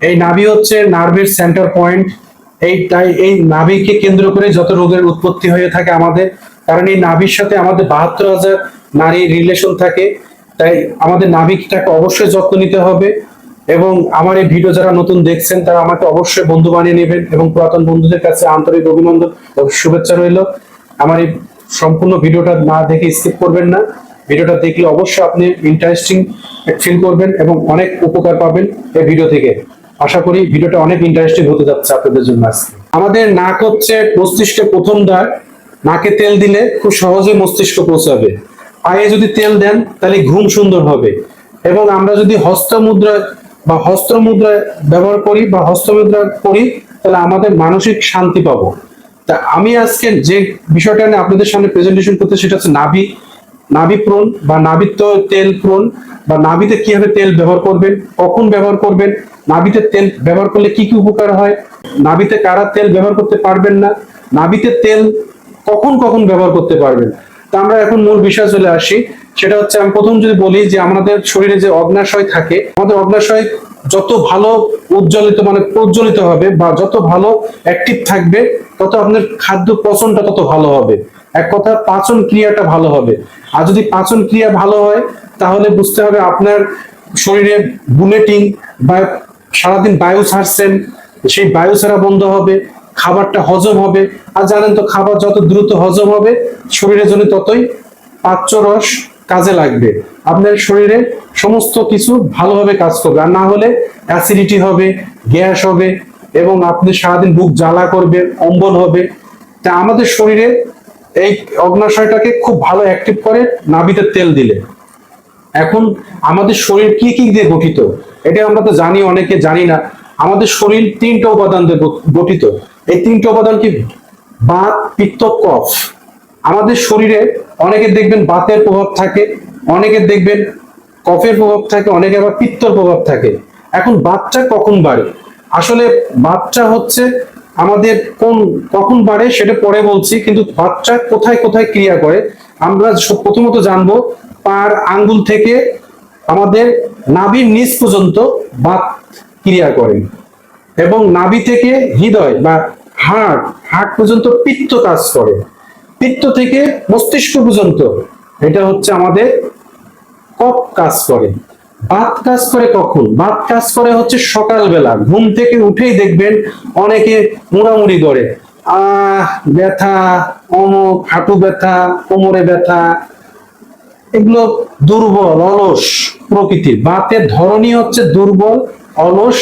এই নাভি হচ্ছে নার্ভের সেন্টার পয়েন্ট এই তাই এই নাভিকে কেন্দ্র করে যত রোগের উৎপত্তি হয়ে থাকে আমাদের, কারণ এই নাভির সাথে আমাদের বাহাত্তর হাজার নারীর রিলেশন থাকে। তাই আমাদের নাভিকটাকে অবশ্যই যত্ন নিতে হবে এবং আমার এই ভিডিও যারা নতুন দেখছেন, তারা আমাকে অবশ্যই বন্ধু বানিয়ে নেবেন এবং পুরাতন বন্ধুদের কাছে আন্তরিক অভিনন্দন শুভেচ্ছা রইল। আমার এই সম্পূর্ণ ভিডিওটা না দেখে স্কিপ করবেন না। ভিডিওটা দেখলে অবশ্যই আপনি ইন্টারেস্টিং ফিল করবেন এবং অনেক উপকার পাবেন এই ভিডিও থেকে। আশা করি ভিডিওটা অনেক ইন্টারেস্টিং হতে যাচ্ছে আপনাদের জন্য আজকে। আমাদের নাক হচ্ছে মস্তিষ্কের প্রথম দ্বার নাকে তেল দিলে খুব সহজে মস্তিষ্ক পৌঁছাবে। পায়ে যদি তেল দেন, তাহলে ঘুম সুন্দর হবে। এবং আমরা যদি হস্ত মুদ্রা বা হস্তমুদ্রা ব্যবহার করি বা হস্ত মুদ্রা করি, তাহলে আমাদের মানসিক শান্তি পাবো। তা আমি আজকে যে বিষয়টা নিয়ে আপনাদের সামনে প্রেজেন্টেশন করতে সেটা হচ্ছে নাভি। নাভি বা নাভিত তেল প্রণ বা নাভিতে কীভাবে তেল ব্যবহার করবেন, কখন ব্যবহার করবেন, নাভিতে তেল ব্যবহার করলে কি কি উপকার হয়, নাভিতে কারা তেল ব্যবহার করতে পারবেন না, নাভিতে তেল কখন কখন ব্যবহার করতে পারবেন। তা আমরা এখন মূল বিষয় চলে আসি, সেটা হচ্ছে আমি প্রথম যদি বলি যে আমাদের শরীরে যে অগ্নাশয় থাকে, আমাদের অগ্নাশয় যত ভালো উজ্জ্বলিত মানে প্রজ্বলিত হবে বা যত ভালো অ্যাক্টিভ থাকবে, তত আপনার খাদ্য পচনটা তত ভালো হবে। এক কথা, পাচন ক্রিয়াটা ভালো হবে। আর যদি পাচন ক্রিয়া ভালো হয়, তাহলে বুঝতে হবে আপনার শরীরে বুলেটিং বা সারাদিন বায়ু ছাড়ছেন, সেই বায়ু ছাড়া বন্ধ হবে, খাবারটা হজম হবে। আর জানেন তো, খাবার যত দ্রুত হজম হবে, শরীরের জন্য ততই পাচ্য রস কাজে লাগবে। আপনার শরীরে সমস্ত কিছু ভালোভাবে কাজ করবে। আর না হলে অ্যাসিডিটি হবে, গ্যাস হবে এবং আপনি সারাদিন বুক জ্বালা করবে অম্বল হবে। তা আমাদের শরীরে এই অগ্নাশয়টাকে খুব ভালো অ্যাক্টিভ করে, নাভিতে তেল দিলে। এখন আমাদের শরীর কি কি দিয়ে গঠিত? এটা আমরা তো জানি, অনেকে জানি না। আমাদের শরীর তিনটা উপাদান দিয়ে গঠিত। এই তিনটা উপাদান কি? বাত, পিত্ত, কফ। আমাদের শরীরে অনেকে দেখবেন বাতের প্রভাব থাকে অনেকের দেখবেন কফের প্রভাব থাকে, অনেকে আবার পিত্তর প্রভাব থাকে। এখন বাচ্চা কখন বাড়ে? আসলে বাচ্চা হচ্ছে আমাদের কোন, কখন বাড়ে সেটা পরে বলছি, কিন্তু বাচ্চা কোথায় কোথায় ক্রিয়া করে, আমরা প্রথমত জানব পার আঙ্গুল থেকে আমাদের নাভির নিচ পর্যন্ত বাত ক্রিয়া করে। এবং নাভি থেকে হৃদয় বা হার্ট হার্ট পর্যন্ত পিত্ত কাজ করে। পিত্ত থেকে মস্তিষ্ক পর্যন্ত, এটা হচ্ছে আমাদের কফ কাজ করে। বাত কাজ করে কখন? বাত কাজ করে হচ্ছে সকালবেলা। ঘুম থেকে উঠেই দেখবেন অনেকে মুড়ামুড়ি করে। আহ, ব্যথা, অমুক হাঁটু ব্যথা, কোমরে ব্যথা, এগুলো দুর্বল, অলস প্রকৃতির। বাতের ধরনই হচ্ছে দুর্বল, অলস,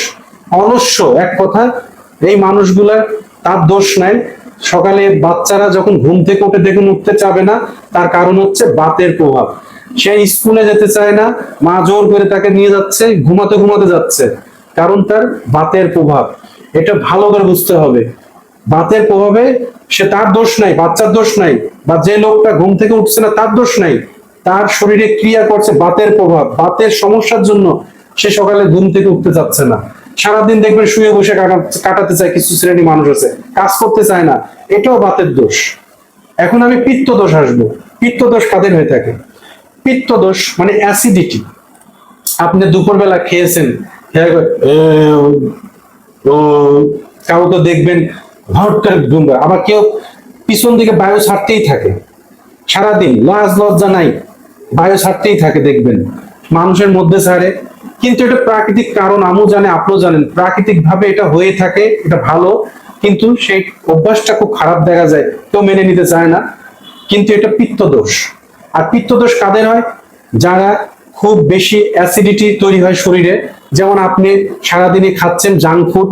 অলস্য। এক কথা, এই মানুষগুলা তার দোষ নাই। সকালে বাচ্চারা যখন ঘুম থেকে উঠে দেখুন, উঠতে চাবে না, তার কারণ হচ্ছে বাতের প্রভাব। সে স্কুলে যেতে চায় না, মা জোর করে তাকে নিয়ে যাচ্ছে, ঘুমাতে ঘুমাতে যাচ্ছে। কারণ তার বাতের প্রভাব। এটা ভালো করে বুঝতে হবে। বাতের প্রভাবে সে তার দোষ নাই, বাচ্চার দোষ নাই, বা যে লোকটা ঘুম থেকে উঠছে না, তার দোষ নাই। তার শরীরে ক্রিয়া করছে বাতের প্রভাব। বাতের সমস্যার জন্য সে সকালে ঘুম থেকে উঠতে যাচ্ছে না। সারাদিন দেখবেন শুয়ে বসে কাটা- কাটাতে চায় কিছু শ্রেণি মানুষ আছে, কাজ করতে চায় না। এটাও বাতের দোষ। এখন আমি পিত্ত দোষ আসব। পিত্ত দোষ কাদের হয়ে থাকে? পিত্ত দোষ মানে অ্যাসিডিটি আপনি দুপুরবেলা খেয়েছেন খেয়ে করে, "এ, দেখবেন হট করে ঘুম পায়। আবার কেউ পিছন দিকে বায়ু ছাড়তেই থাকে। সারাদিন লাজ লজ্জা নাই বায়ু ছাড়তেই থাকে দেখবেন। মানুষের মধ্যে ছাড়ে। কিন্তু এটা প্রাকৃতিক কারণ আমিও জানে আপনিও জানেন প্রাকৃতিক ভাবে এটা হয়ে থাকে এটা ভালো। কিন্তু সেই অভ্যাসটা খুব খারাপ দেখা যায় কেউ মেনে নিতে চায় না। কিন্তু এটা পিত্ত দোষ আর পিত্তদোষ কাদের হয়? যারা খুব বেশি অ্যাসিডিটি তৈরি হয় শরীরে। যেমন আপনি সারাদিনই খাচ্ছেন জাঙ্ক ফুড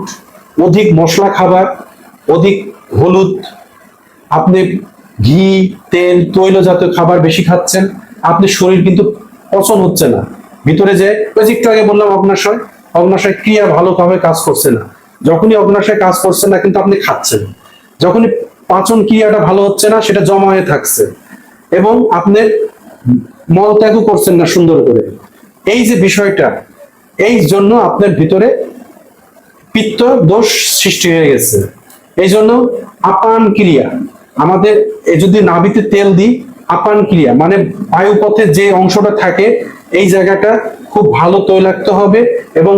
অধিক মশলা খাবার, অধিক হলুদ, আপনি ঘি, তেল তৈল জাতীয় খাবার বেশি খাচ্ছেন, আপনি শরীর কিন্তু পচন হচ্ছে না। ভিতরে যে একটু আগে বললাম অগ্নাশয় অগ্নাশয় ক্রিয়া ভালোভাবে কাজ করছে না। যখনই অগ্নাশয় কাজ করছে না, কিন্তু আপনি খাচ্ছেন। যখনই পাচন ক্রিয়াটা ভালো হচ্ছে না, সেটা জমা হয়ে থাকছে। এবং আপনার মল ত্যাগও করছেন না সুন্দর করে। এই যে বিষয়টা, এই জন্য আপনার ভিতরে পিত্ত দোষ সৃষ্টি হয়ে গেছে। এই জন্য আপান ক্রিয়া, আমাদের যদি নাভিতে তেল দিই, আপান ক্রিয়া মানে বায়ুপথে যে অংশটা থাকে, এই জায়গাটা খুব ভালো তৈলাক্ত হবে এবং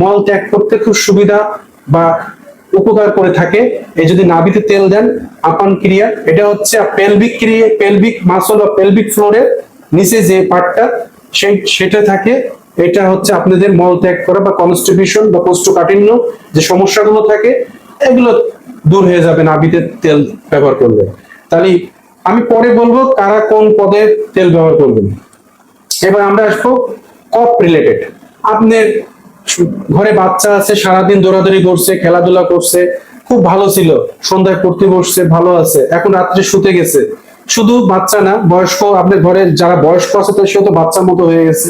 মল ত্যাগ করতে খুব সুবিধা বা উপকার করে থাকে। এই যদি নাভিতে তেল দেন আপান ক্রিয়া, এটা হচ্ছে পেলভিক ক্রিয়া পেলভিক মাসল বা পেলভিক ফ্লোরের নিচে যে পার্টটা, সেই, সেটা থাকে। এটা হচ্ছে আপনাদের মল ত্যাগ করা বা কনস্টিটিউশন বা কোষ্ঠকাঠিন্য যে সমস্যাগুলো থাকে, এগুলো দূর হয়ে যাবে নাভিতে তেল ব্যবহার করলে। তাহলে আমি পরে বলব কারা কোন পদে তেল ব্যবহার করবেন। এবার আমরা আসব কপ রিলেটেড আপনার ঘরে বাচ্চা আছে, সারাদিন দৌড়াদৌড়ি করছে, খেলাধুলা করছে, খুব ভালো ছিল। সন্ধ্যায় পড়তে বসছে, ভালো আছে। এখন রাত্রে শুতে গেছে। শুধু বাচ্চা না, বয়স্ক, আপনার ঘরে যারা বয়স্ক আছে তো সেও তো বাচ্চার মতো হয়ে গেছে।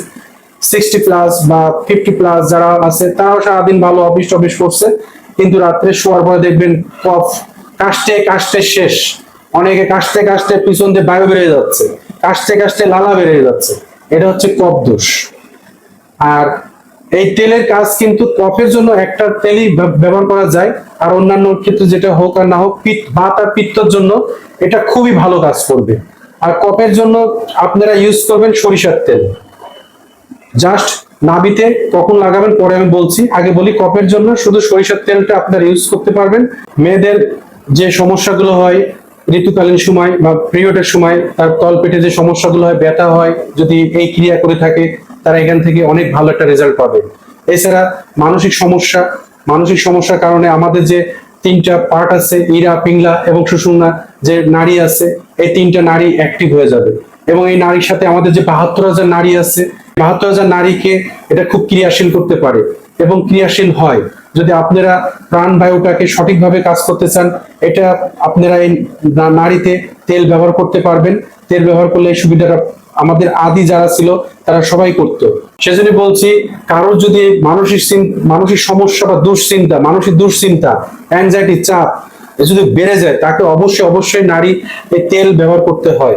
সিক্সটি প্লাস বা ফিফটি প্লাস যারা আছে, তারাও সারাদিন ভালো অফিস টফিস করছে। কিন্তু রাত্রে শোয়ার পরে দেখবেন কফ, কাশতে কাশতে শেষ। অনেকে কাশতে কাশতে পিছন দিয়ে বায়ু বেড়ে যাচ্ছে। কাশতে কাশতে লালা বেড়ে যাচ্ছে। এটা হচ্ছে কফ দোষ। আর এই তেলের কাজ কিন্তু কফের জন্য একটা তেলই ব্যবহার করা যায়। আর অন্যান্য ক্ষেত্রে যেটা হোক আর না হোক পিত্ত বাত আর পিত্তর জন্য এটা খুবই ভালো কাজ করবে। আর কফের জন্য আপনারা ইউজ করবেন সরিষার তেল। জাস্ট নাবিতে কখন লাগাবেন পরে আমি বলছি। আগে বলি কফের জন্য শুধু সরিষার তেলটা আপনারা ইউজ করতে পারবেন। মেয়েদের যে সমস্যাগুলো হয় ঋতুকালীন সময় বা পিরিয়ডের সময়, তার তলপেটে যে সমস্যাগুলো হয়, ব্যথা হয়, যদি এই ক্রিয়া করে থাকে তারা এখান থেকে অনেক ভালো একটা রেজাল্ট পাবে। এছাড়া মানসিক সমস্যা, মানসিক সমস্যার কারণে আমাদের যে তিনটা পার্ট আছে, ইরা, পিংলা এবং সুষুম্না যে নারী আছে, এই তিনটা নারী অ্যাক্টিভ হয়ে যাবে। এবং এই নারীর সাথে আমাদের যে বাহাত্তর হাজার নারী আছে, বাহাত্তর হাজার নারীকে এটা খুব ক্রিয়াশীল করতে পারে এবং ক্রিয়াশীল হয়। যদি আপনারা প্রাণ বায়ুটাকে সঠিকভাবে কাজ করতে চান, এটা আপনারা এই নারীতে তেল ব্যবহার করতে পারবেন। তেল ব্যবহার করলে এই সুবিধাটা আমাদের আদি যারা ছিল, তারা সবাই করতো। সেজন্য বলছি, কারোর যদি মানসিক মানসিক সমস্যা বা দুশ্চিন্তা, মানসিক দুশ্চিন্তা অ্যাংজাইটি চাপ যদি বেড়ে যায়, তাকে অবশ্যই অবশ্যই নারী তেল ব্যবহার করতে হয়।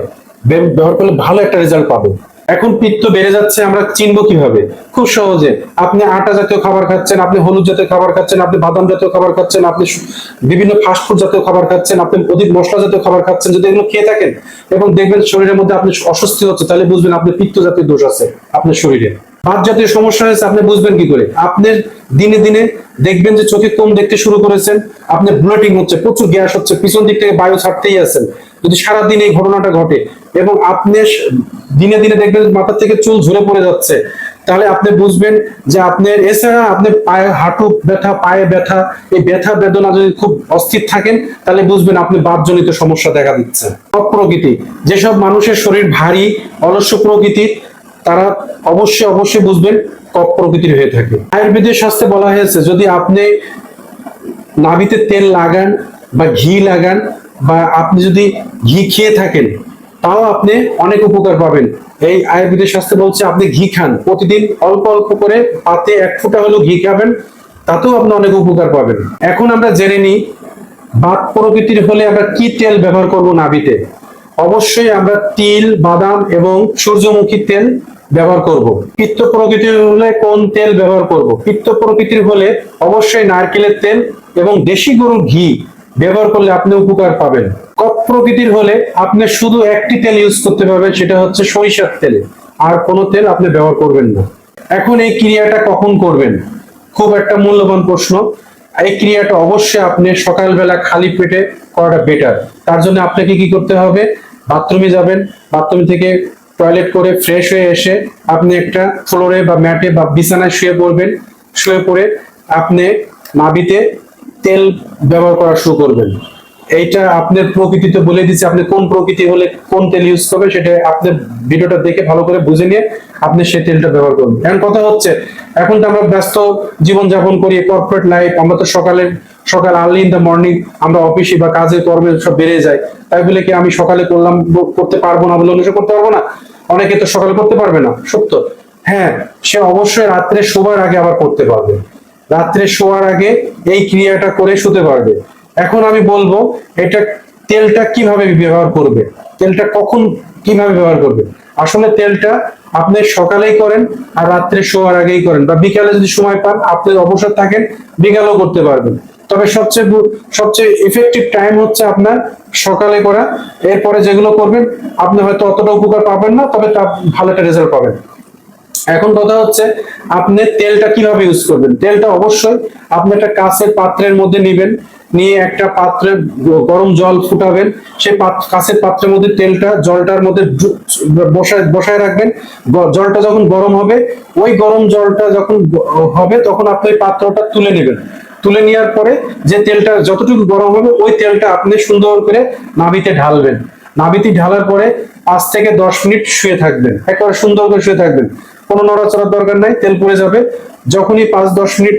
ব্যবহার করলে ভালো একটা রেজাল্ট পাবে। এখন পিত্ত বেড়ে যাচ্ছে, আমরা চিনবো কীভাবে? খুব সহজে। আপনি আটা জাতীয় খাবার খাচ্ছেন, আপনি হলুদ জাতীয় খাবার খাচ্ছেন, আপনি বাদাম জাতীয় খাবার খাচ্ছেন, আপনি বিভিন্ন ফাস্টফুড জাতীয় খাবার খাচ্ছেন, আপনি অধিক মশলা জাতীয় খাবার খাচ্ছেন, যদি এগুলো খেয়ে থাকেন, এবং দেখবেন শরীরের মধ্যে আপনি অস্বস্তি হচ্ছে, তাহলে বুঝবেন আপনি পিত্ত জাতীয় দোষ আছে আপনার শরীরে। বাদ জাতীয় সমস্যা হয়েছে, আপনি বুঝবেন কি করে? আপনার দিনে দিনে দেখবেন যে চোখে কম দেখতে শুরু করেছেন আপনার ব্লোটিং হচ্ছে, প্রচুর গ্যাস হচ্ছে, পিছন দিক থেকে বায়ু ছাড়তেই আছেন। যদি সারাদিন এই ঘটনাটা ঘটে, এবং আপনি দিনে দিনে দেখবেন মাথা থেকে চুল ঝরে পড়ে যাচ্ছে। তাহলে আপনি বুঝবেন যে আপনার, এছাড়া আপনি পায়ে হাঁটু ব্যথা, পায়ে ব্যথা, এই ব্যথা বেদনা যদি খুব অস্থির থাকেন, তাহলে বুঝবেন আপনি বাতজনিত সমস্যা দেখা দিচ্ছে। প্রকৃতি, যেসব মানুষের শরীর ভারী অলস্য প্রকৃতির, তারা অবশ্যই অবশ্যই বুঝবেন কপ প্রকৃতির হয়ে থাকে। আয়ুর্বেদের শাস্ত্রে বলা হয়েছে, যদি আপনি নাভিতে তেল লাগান বা ঘি লাগান বা আপনি যদি ঘি খেয়ে থাকেন তাও আপনি অনেক উপকার পাবেন। এই আয়ুর্বেদের শাস্ত্রে বলছে, আপনি ঘি খান। প্রতিদিন অল্প অল্প করে পাতে এক ফোঁটা হলেও ঘি খাবেন, তাতেও আপনি অনেক উপকার পাবেন। এখন আমরা জেনে নিই, বাত প্রকৃতির হলে আমরা কি তেল ব্যবহার করব নাভিতে? অবশ্যই আমরা তিল, বাদাম এবং সূর্যমুখী তেল ব্যবহার করব। পিত্ত প্রকৃতির হলে কোন তেল ব্যবহার করব? পিত্ত প্রকৃতির হলে অবশ্যই নারকেলের তেল এবং দেশি গরুর ঘি ব্যবহার করলে আপনি উপকার পাবেন। কপ প্রকৃতির হলে আপনি শুধু একটি তেল ইউজ করতে পারবেন, সেটা হচ্ছে সরিষার তেল। আর কোনো তেল আপনি ব্যবহার করবেন না। এখন এই ক্রিয়াটা কখন করবেন? খুব একটা মূল্যবান প্রশ্ন। এই ক্রিয়াটা অবশ্যই আপনি সকালবেলা খালি পেটে করাটা বেটার তার জন্য আপনাকে কি করতে হবে? বাথরুমে যাবেন। বাথরুম থেকে টয়লেট করে ফ্রেশ হয়ে এসে আপনি একটা ফ্লোরে বা ম্যাটে বা বিছানায় শুয়ে পড়বেন। শুয়ে পড়ে আপনি নাভিতে তেল ব্যবহার করা শুরু করবেন। এইটা আপনার প্রকৃতিতে বলে দিচ্ছে, আপনি কোন প্রকৃতি হলে কোন তেল ইউজ করবে সেটা আপনি ভিডিওটা দেখে ভালো করে বুঝে নিয়ে আপনি সেই তেলটা ব্যবহার করবেন এখন কথা হচ্ছে, এখন তো আমরা ব্যস্ত জীবন যাপন করি কর্পোরেট লাইফ আমরা তো সকালে সকাল আর্লি ইন দ্য মর্নিং আমরা অফিসে বা কাজে কর্মে সব বেড়ে যায় তাই বলে কি আমি সকালে করলাম, করতে পারব না বলে অন্য করতে পারব না? অনেকে তো সকালে করতে পারবে না, সত্য। হ্যাঁ সে অবশ্যই রাত্রে শোবার আগে আবার করতে পারবে। রাত্রে শোয়ার আগে এই ক্রিয়াটা করে শুতে পারবে। এখন আমি বলব, এটা তেলটা কীভাবে ব্যবহার করবে? তেলটা কখন কীভাবে ব্যবহার করবে? আসলে তেলটা আপনি সকালেই করেন আর রাত্রে শোয়ার আগেই করেন বা বিকালে যদি সময় পান, আপনি অবসর থাকেন, বিকালেও করতে পারবেন। তবে সবচেয়ে সবচেয়ে ইফেক্টিভ টাইম হচ্ছে আপনার সকালে করা। এরপরে যেগুলো করবেন, আপনি হয়তো অতটা উপকার পাবেন না, তবে তা ভালো একটা রেজাল্ট পাবেন। এখন কথা হচ্ছে, আপনি তেলটা কীভাবে ইউজ করবেন? তেলটা অবশ্যই আপনি একটা কাঁচের পাত্রের মধ্যে নেবেন। নিয়ে একটা পাত্রে গরম জল ফুটাবেন। সেই পাত্র কাঁচের পাত্রের মধ্যে তেলটা, জলটার মধ্যে বসায় বসায় রাখবেন। জলটা যখন গরম হবে, ওই গরম জলটা যখন হবে, তখন আপনি পাত্রটা তুলে নেবেন। তুলে নেওয়ার পরে যে তেলটা যতটুকু গরম হবে, ওই তেলটা আপনি সুন্দর করে নাভিতে ঢালবেন। নাভিতে ঢালার পরে পাঁচ থেকে দশ মিনিট শুয়ে থাকবেন। একেবারে সুন্দর করে শুয়ে থাকবেন। কোনো নড়াচড়ার দরকার নাই, তেল পড়ে যাবে। যখনই পাঁচ দশ মিনিট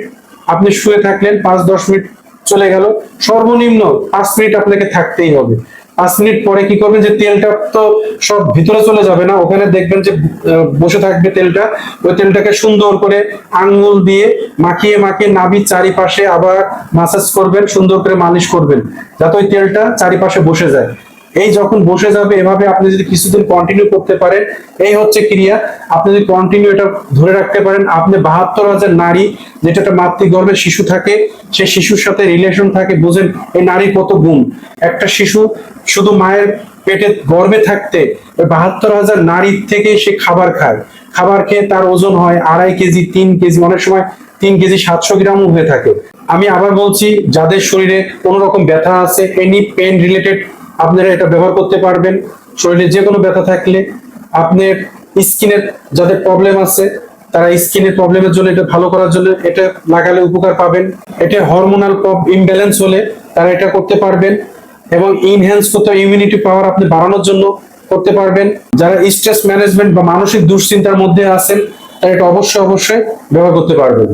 আপনি শুয়ে থাকলেন, পাঁচ দশ মিনিট চলে গেল। সর্বনিম্ন পাঁচ মিনিট আপনাকে থাকতেই হবে। পাঁচ মিনিট পরে কি করবেন যে তেলটা তো সব ভিতরে চলে যাবে না, ওখানে দেখবেন যে বসে থাকবে তেলটা। ওই তেলটাকে সুন্দর করে আঙ্গুল দিয়ে মাখিয়ে মাখিয়ে নাভি চারিপাশে আবার মাসাজ করবেন, সুন্দর করে মালিশ করবেন। যাতে ওই তেলটা চারিপাশে বসে যায়। এই যখন বসে যাবে, এভাবে আপনি যদি কিছুদিন কন্টিনিউ করতে পারেন, এই হচ্ছে ক্রিয়া। আপনি যদি কন্টিনিউ এটা ধরে রাখতে পারেন, আপনি বাহাত্তর হাজার নারী, যেটা একটা মাতৃগর্ভে শিশু থাকে, সে শিশুর সাথে রিলেশন থাকে, বুঝেন এই নারীর কত গুণ। একটা শিশু শুধু মায়ের পেটে গর্ভে থাকতে বাহাত্তর হাজার নারীর থেকে সে খাবার খায়। খাবার খেয়ে তার ওজন হয় আড়াই কেজি, তিন কেজি, অনেক সময় তিন কেজি সাতশো গ্রামও হয়ে থাকে। আমি আবার বলছি, যাদের শরীরে কোনো রকম ব্যথা আছে এনি পেন রিলেটেড আপনারা এটা ব্যবহার করতে পারবেন। শরীরে যে কোনো ব্যথা থাকলে আপনার স্কিনের যাদের প্রবলেম আছে, তারা স্কিনের প্রবলেমের জন্য এটা ভালো করার জন্য এটা লাগালে উপকার পাবেন। এটা হরমোনাল ইমব্যালেন্স হলে তারা এটা করতে পারবেন এবং ইনহ্যান্স করতে ইমিউনিটি পাওয়ার আপনি বাড়ানোর জন্য করতে পারবেন। যারা স্ট্রেস ম্যানেজমেন্ট বা মানসিক দুশ্চিন্তার মধ্যে আছেন, তারা এটা অবশ্যই অবশ্যই ব্যবহার করতে পারবেন।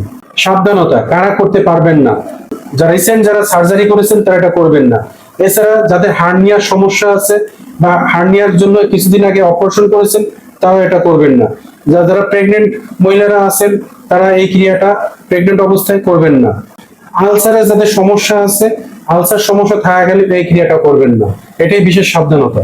সাবধানতা, কারা করতে পারবেন না? যারা রিসেন্ট যারা সার্জারি করেছেন, তারা এটা করবেন না। এছাড়া যাদের হার্নিয়ার সমস্যা আছে বা হার্নিয়ার জন্য কিছুদিন আগে অপারেশন করেছেন, তারা এটা করবেন না। যা যারা প্রেগনেন্ট মহিলারা আছেন, তারা এই ক্রিয়াটা প্রেগনেন্ট অবস্থায় করবেন না। আলসারের যাদের সমস্যা আছে, আলসার সমস্যা থাকা গেলে এই ক্রিয়াটা করবেন না। এটাই বিশেষ সাবধানতা।